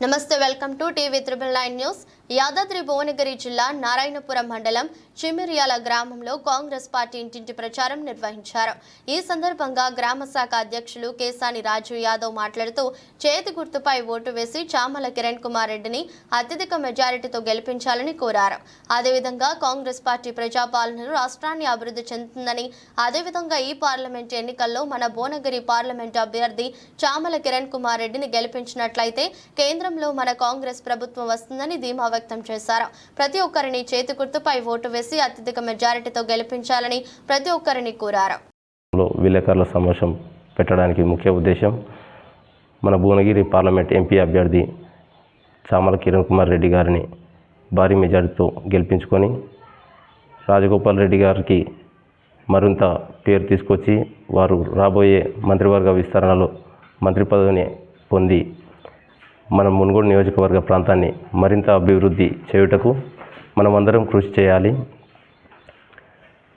నమస్తే welcome to TV triple nine news Yadadri Bhuvanagiri జిల్లా నారాయణపురం మండలం చిమిరియాల గ్రామంలో కాంగ్రెస్ పార్టీ ఇంటింటి ప్రచారం నిర్వహించారు. ఈ సందర్భంగా గ్రామ శాఖ అధ్యక్షులు కేసాని రాజు యాదవ్ మాట్లాడుతూ చేతి గుర్తుపై ఓటు వేసి చామల కిరణ్ కుమార్ రెడ్డిని అత్యధిక మెజారిటీతో గెలిపించాలని కోరారు. అదేవిధంగా కాంగ్రెస్ పార్టీ ప్రజాపాలనను రాష్ట్రాన్ని అభివృద్ధి చెందుతుందని అదేవిధంగా ఈ పార్లమెంట్ ఎన్నికల్లో మన భువనగిరి పార్లమెంట్ అభ్యర్థి చామల కిరణ్ కుమార్ రెడ్డిని గెలిపించినట్లయితే కేంద్రంలో మన కాంగ్రెస్ ప్రభుత్వం వస్తుందని ధీమా వ్యక్తం చేశారు. ప్రతి ఒక్కరిని చేతి గుర్తుపై ఓటు వేసి అత్యధిక మెజారిటీతో గెలిపించాలని ప్రతి ఒక్కరిని కోరారు. విలేకరుల సమావేశం పెట్టడానికి ముఖ్య ఉద్దేశం మన భువనగిరి పార్లమెంట్ ఎంపీ అభ్యర్థి చామల కిరణ్ కుమార్ రెడ్డి గారిని భారీ మెజారిటీతో గెలిపించుకొని రాజగోపాల్ రెడ్డి గారికి మరింత పేరు తీసుకొచ్చి వారు రాబోయే మంత్రివర్గ విస్తరణలో మంత్రి పదవిని పొంది మన మునుగోడు నియోజకవర్గ ప్రాంతాన్ని మరింత అభివృద్ధి చేయుటకు మనమందరం కృషి చేయాలి.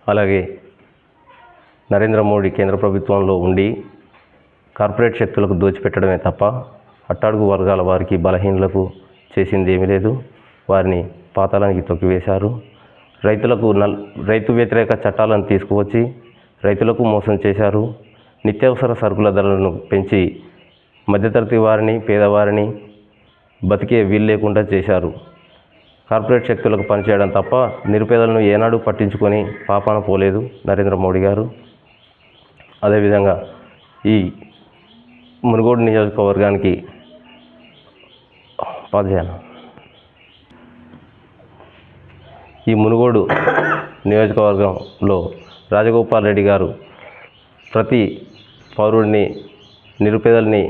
అలాగే నరేంద్ర మోడీ కేంద్ర ప్రభుత్వంలో ఉండి కార్పొరేట్ శక్తులకు దోచిపెట్టడమే తప్ప అట్టడుగు వర్గాల వారికి బలహీనలకు చేసింది ఏమీ లేదు. వారిని పాతాళానికి తొక్కివేశారు. రైతులకు నల్ రైతు వ్యతిరేక చట్టాలను తీసుకువచ్చి రైతులకు మోసం చేశారు. నిత్యావసర సరుకుల ధరలను పెంచి మధ్యతరగతి వారిని పేదవారిని బతికే వీలు లేకుండా చేశారు. కార్పొరేట్ శక్తులకు పనిచేయడం తప్ప నిరుపేదలను ఏనాడు పట్టించుకొని పాపాన పోలేదు నరేంద్ర మోడీ గారు. అదేవిధంగా ఈ మునుగోడు నియోజకవర్గానికి పాదయాన. ఈ మునుగోడు నియోజకవర్గంలో రాజగోపాల్ రెడ్డి గారు ప్రతి పౌరుడిని నిరుపేదల్ని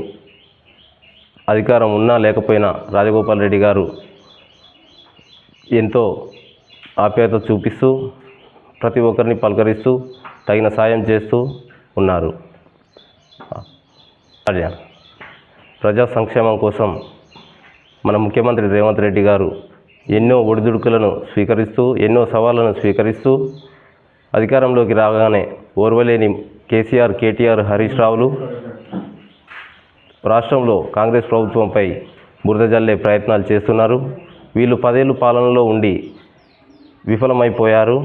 అధికారం ఉన్నా లేకపోయినా రాజగోపాల్ రెడ్డి గారు ఎంతో ఆప్యాయత చూపిస్తూ ప్రతి ఒక్కరిని పలకరిస్తూ తగిన సాయం చేస్తూ ఉన్నారు. అదే ప్రజా సంక్షేమం కోసం మన ముఖ్యమంత్రి రేవంత్ రెడ్డి గారు ఎన్నో ఒడిదుడుకులను స్వీకరిస్తూ ఎన్నో సవాళ్ళను స్వీకరిస్తూ అధికారంలోకి రాగానే ఓర్వలేని కేసీఆర్ కేటీఆర్ హరీష్ రావులు రాష్ట్రంలో కాంగ్రెస్ ప్రభుత్వంపై బురద జల్లే ప్రయత్నాలు చేస్తున్నారు. వీళ్ళు పదేళ్ళు పాలనలో ఉండి విఫలమైపోయారు.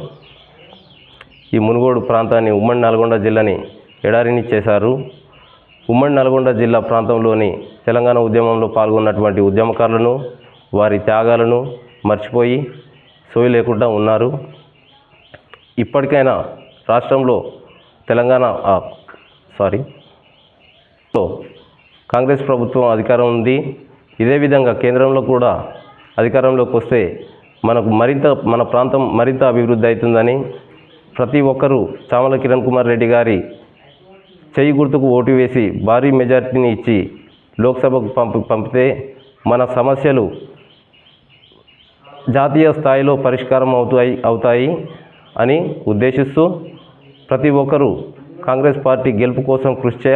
ఈ మునుగోడు ప్రాంతాన్ని ఉమ్మడి నల్గొండ జిల్లాని ఎడారిని చేశారు. ఉమ్మడి నల్గొండ జిల్లా ప్రాంతంలోని తెలంగాణ ఉద్యమంలో పాల్గొన్నటువంటి ఉద్యమకారులను వారి త్యాగాలను మర్చిపోయి సోయి లేకుండా ఉన్నారు. ఇప్పటికైనా రాష్ట్రంలో తెలంగాణ సారీ కాంగ్రెస్ ప్రభుత్వం అధికారం ఉంది. ఇదే విధంగా కేంద్రంలో కూడా అధికారంలోకి వస్తే మనకు మరింత మన ప్రాంతం మరింత అభివృద్ధి అవుతుందని ప్రతి ఒక్కరూ చామల కిరణ్ కుమార్ రెడ్డి గారి చేయి గుర్తుకు ఓటు వేసి భారీ మెజార్టీని ఇచ్చి లోక్సభకు పంపి పంపితే మన సమస్యలు జాతీయ స్థాయిలో పరిష్కారం అవుతాయి అవుతాయి అని ఉద్దేశిస్తూ ప్రతి ఒక్కరూ కాంగ్రెస్ పార్టీ గెలుపు కోసం కృషి చేయాలి.